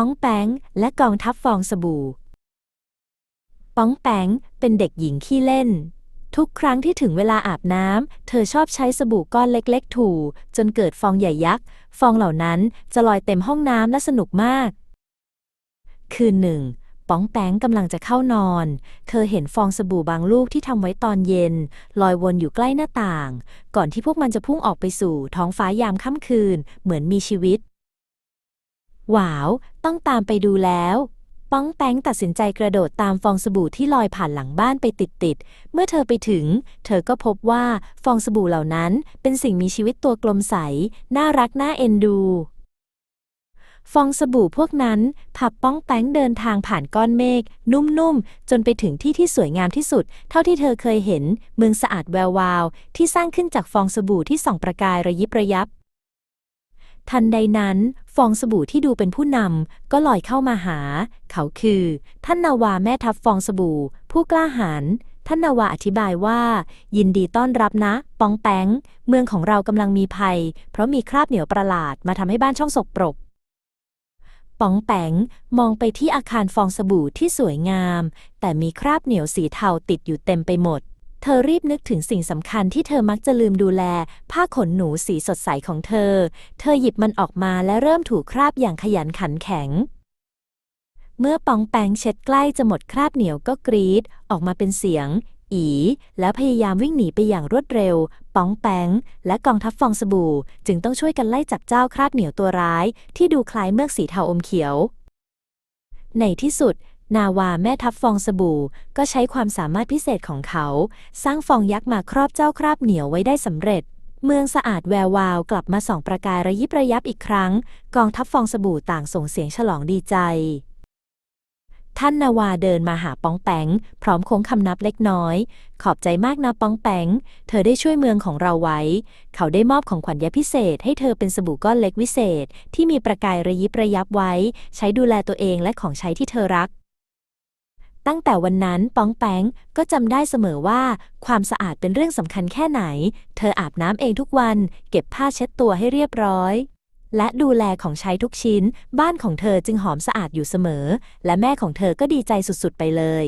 ป้องแป้งและกองทัพฟองสบู่ป้องแป้งเป็นเด็กหญิงขี้เล่น ทุกครั้งที่ถึงเวลาอาบน้ำ เธอชอบใช้สบู่ก้อนเล็กๆ ถู จนเกิดฟองใหญ่ยักษ์ ฟองเหล่านั้นจะลอยเต็มห้องน้ำและสนุกมาก คืนหนึ่งป้องแป้งกำลังจะเข้านอน เธอเห็นฟองสบู่บางลูกที่ทำไว้ตอนเย็น ลอยวนอยู่ใกล้หน้าต่าง ก่อนที่พวกมันจะพุ่งออกไปสู่ท้องฟ้ายามค่ำคืน เหมือนมีชีวิต ว้าว ต้องตามไปดูแล้ว ป้องแป้งตัดสินใจกระโดดตามฟองสบู่ที่ลอยผ่านหลังบ้านไปติดๆ เมื่อเธอไปถึง เธอก็พบว่าฟองสบู่เหล่านั้นเป็นสิ่งมีชีวิตตัวกลมใส น่ารักน่าเอ็นดู ฟองสบู่พวกนั้นพับป้องแป้งเดินทางผ่านก้อนเมฆนุ่มๆ จนไปถึงที่ที่สวยงามที่สุด เท่าที่เธอเคยเห็น เมืองสะอาดแวววาวที่สร้างขึ้นจากฟองสบู่ที่ส่องประกายระยิบระยับ ทันใดนั้นฟองสบู่ที่ดูเป็นผู้นำก็ลอยเข้ามาหา เขาคือ ท่านนาวาแม่ทัพฟองสบู่ ผู้กล้าหาญท่านนาวาอธิบายว่า ยินดีต้อนรับนะ ปองแปง เมืองของเรากำลังมีภัย เพราะมีคราบเหนียวประหลาดมาทำให้บ้านช่องสกปรกป๋องแปงมองไปที่อาคารฟองสบู่ที่สวยงาม แต่มีคราบเหนียวสีเทาติดอยู่เต็มไปหมด เธอรีบนึกถึงสิ่งสำคัญที่เธอมักจะลืมดูแล ผ้าขนหนูสีสดใสของเธอ เธอหยิบมันออกมาและเริ่มถูคราบอย่างขยันขันแข็ง เมื่อปองแปงเช็ดใกล้จะหมดคราบเหนียวก็กรีด ออกมาเป็นเสียง อี แล้วพยายามวิ่งหนีไปอย่างรวดเร็ว ปองแปงและกองทัพฟองสบู่ จึงต้องช่วยกันไล่จับเจ้าคราบเหนียวตัวร้าย ที่ดูคล้ายเมือกสีเทาอมเขียว ในที่สุด นาวาแม่ทัพฟองสบู่ ก็ใช้ความสามารถพิเศษของเขา สร้างฟองยักษ์มาครอบเจ้าคราบเหนียวไว้ได้สำเร็จ เมืองสะอาดแวววาวกลับมาส่องประกายระยิบระยับอีกครั้ง กองทัพฟองสบู่ต่างส่งเสียงฉลองดีใจ ท่านนาวาเดินมาหาปองแปง พร้อมโค้งคำนับเล็กน้อย ขอบใจมากนะปองแปง เธอได้ช่วยเมืองของเราไว้ เขาได้มอบของขวัญยาพิเศษ ให้เธอเป็นสบู่ก้อนเล็กวิเศษ ที่มีประกายระยิบระยับไว้ ใช้ดูแลตัวเองและของใช้ที่เธอรัก ตั้งแต่วันนั้นป้องแป้งก็จำได้เสมอว่า ความสะอาดเป็นเรื่องสำคัญแค่ไหน เธออาบน้ำเองทุกวัน เก็บผ้าเช็ดตัวให้เรียบร้อย และดูแลของใช้ทุกชิ้น บ้านของเธอจึงหอมสะอาดอยู่เสมอ และแม่ของเธอก็ดีใจสุดๆไปเลย